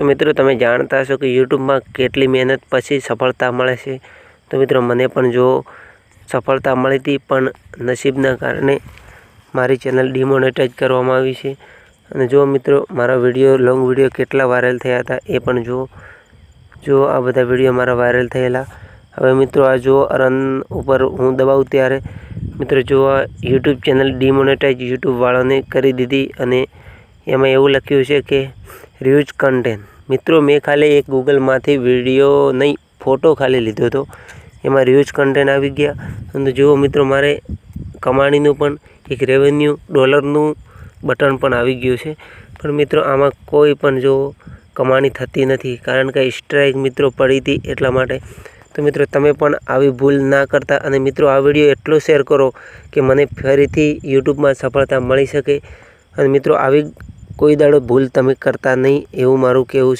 તો મિત્રો, તમે જાણતા હશો કે યુટ્યુબમાં કેટલી મહેનત પછી સફળતા મળે છે. તો મિત્રો, મને પણ જો સફળતા મળી હતી, પણ નસીબના કારણે મારી ચેનલ ડિમોનેટાઇઝ કરવામાં આવી છે. અને જો મિત્રો, મારા વીડિયો, લોંગ વીડિયો કેટલા વાયરલ થયા હતા, એ પણ જુઓ જો આ બધા વીડિયો મારા વાયરલ થયેલા. હવે મિત્રો, આ જો રન ઉપર હું દબાવું ત્યારે, મિત્રો, જો આ યુટ્યુબ ચેનલ ડિમોનેટાઇઝ યુટ્યુબવાળાને કરી દીધી અને એમાં એવું લખ્યું છે કે રિયુઝ કન્ટેન્ટ મિત્રો, મેં ખાલી એક ગૂગલમાંથી વીડિયો નહીં ફોટો ખાલી લીધો હતો. એમાં રિયુઝ કન્ટેન્ટ આવી ગયા. અને જુઓ મિત્રો, મારે કમાણીનું પણ એક રેવન્યુ ડોલરનું બટન પણ આવી ગયું છે. પણ મિત્રો, આમાં કોઈ પણ જો કમાણી થતી નથી. કારણ કે સ્ટ્રાઇક મિત્રો પડી હતી એટલા માટે. તો મિત્રો, તમે પણ આવી ભૂલ ના કરતા અને મિત્રો, આ વીડિયો એટલો શેર કરો કે મને ફરીથી યુટ્યુબમાં સફળતા મળી શકે. અને મિત્રો, આવી કોઈ દાડો ભૂલ તમે કરતા નહીં એવું મારું કહેવું છે.